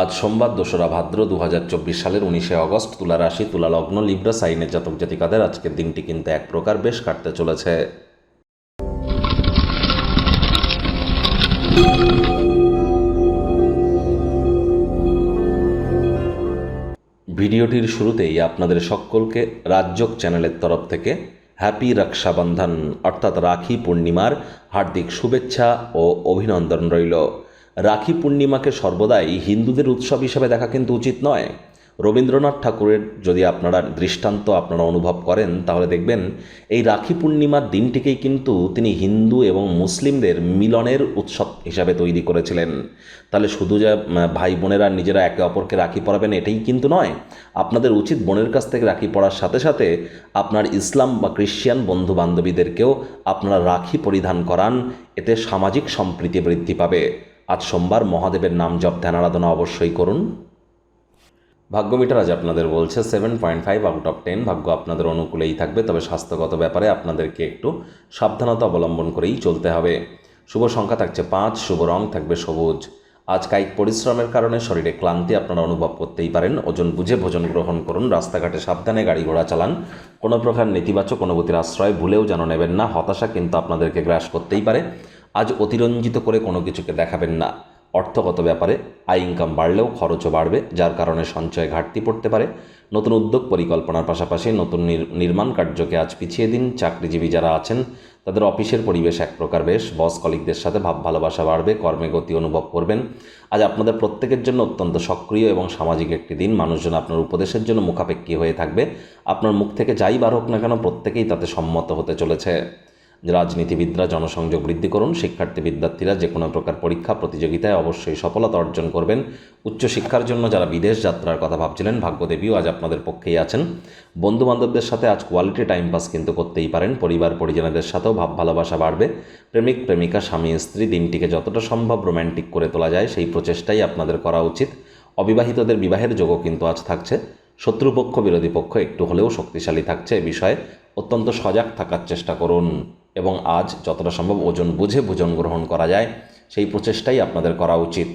আজ সোমবার দোসরা ভাদ্র দু হাজার চব্বিশ সালের উনিশে অগস্ট তুলা রাশি, তুলা লগ্ন, লিব্রা সাইনের জাতক জাতিকাদের আজকের দিনটি কিন্তু এক প্রকার বেশ কাটতে চলেছে। ভিডিওটির শুরুতেই আপনাদের সকলকে রাজ্যক চ্যানেলের তরফ থেকে হ্যাপি রক্ষাবন্ধন, অর্থাৎ রাখি পূর্ণিমার হার্দিক শুভেচ্ছা ও অভিনন্দন রইল। রাখি পূর্ণিমাকে সর্বদাই হিন্দুদের উৎসব হিসেবে দেখা কিন্তু উচিত নয়। রবীন্দ্রনাথ ঠাকুরের যদি আপনারা দৃষ্টান্ত আপনারা অনুভব করেন, তাহলে দেখবেন এই রাখি পূর্ণিমার দিনটিকেই কিন্তু তিনি হিন্দু এবং মুসলিমদের মিলনের উৎসব হিসাবে তৈরি করেছিলেন। তাহলে শুধু যে ভাই বোনেরা নিজেরা একে অপরকে রাখি পরাবেন এটাই কিন্তু নয়। আপনাদের উচিত বোনের কাছ থেকে রাখি পরার সাথে সাথে আপনার ইসলাম বা খ্রিশ্চান বন্ধু বান্ধবীদেরকেও আপনারা রাখি পরিধান করান, এতে সামাজিক সম্প্রীতি বৃদ্ধি পাবে। আজ সোমবার মহাদেবের নাম জপ ধ্যান আরাধনা অবশ্যই করুন। ভাগ্যমিটার আজ আপনাদের বলছে seven point five out of ten ভাগ্য আপনাদের অনুকূলেই থাকবে, তবে স্বাস্থ্যগত ব্যাপারে আপনাদেরকে একটু সাবধানতা অবলম্বন করেই চলতে হবে। শুভ সংখ্যা থাকছে পাঁচ, শুভ রং থাকবে সবুজ। আজ কায়িক পরিশ্রমের কারণে শরীরে ক্লান্তি আপনারা অনুভব করতেই পারেন। ওজন বুঝে ভোজন গ্রহণ করুন, রাস্তাঘাটে সাবধানে গাড়ি ঘোড়া চালান। কোনো প্রকার নেতিবাচক অনুভূতির আশ্রয় ভুলেও যেন নেবেন না, হতাশা কিন্তু আপনাদেরকে গ্রাস করতেই পারে। আজ অতিরঞ্জিত করে কোনো কিছুকে দেখাবেন না। অর্থগত ব্যাপারে আয় ইনকাম বাড়লেও খরচও বাড়বে, যার কারণে সঞ্চয় ঘাটতি পড়তে পারে। নতুন উদ্যোগ পরিকল্পনার পাশাপাশি নতুন নির- নির্মাণ কার্যকে আজ পিছিয়ে দিন চাকরিজীবী যারা আছেন। তাদের অফিসের পরিবেশ এক প্রকার বেশ, বস কলিকদের সাথে ভাব ভালোবাসা বাড়বে, কর্মে গতি অনুভব করবেন। আজ আপনাদের প্রত্যেকের জন্য অত্যন্ত সক্রিয় এবং সামাজিক একটি দিন। মানুষজন আপনার উপদেশের জন্য মুখাপেক্ষী হয়ে থাকবে। আপনার মুখ থেকে যাই বার হোক না কেন প্রত্যেকেই তাতে সম্মত হতে চলেছে। রাজনীতিবিদরা জনসংযোগ বৃদ্ধি করুন, শিক্ষার্থী বিদ্যার্থীরা যে কোনো প্রকার পরীক্ষা, প্রতিযোগিতায় অবশ্যই সফলতা অর্জন করবেন। উচ্চশিক্ষার জন্য যারা বিদেশ যাত্রার কথা ভাবছিলেন, ভাগ্যদেবীও আজ আপনাদের পক্ষেই আছেন। বন্ধু বান্ধবদের সাথে আজ কোয়ালিটি টাইম পাস কিন্তু করতেই পারেন। পরিবার, পরিজনদের সাথেও ভাব, ভালোবাসা বাড়বে। প্রেমিক, প্রেমিকা, স্বামী, স্ত্রী দিনটিকে যতটা সম্ভব রোম্যান্টিক করে তোলা যায়, সেই প্রচেষ্টাই আপনাদের করা উচিত। অবিবাহিতদের বিবাহের যোগও কিন্তু আজ থাকছে। শত্রুপক্ষ, বিরোধী পক্ষ একটু হলেও শক্তিশালী থাকছে এ বিষয়ে। অত্যন্ত সজাগ থাকার চেষ্টা করুন। এবং আজ যতটা সম্ভব ওজন বুঝে ভোজন গ্রহণ করা যায়, সেই প্রচেষ্টাই আপনাদের করা উচিত।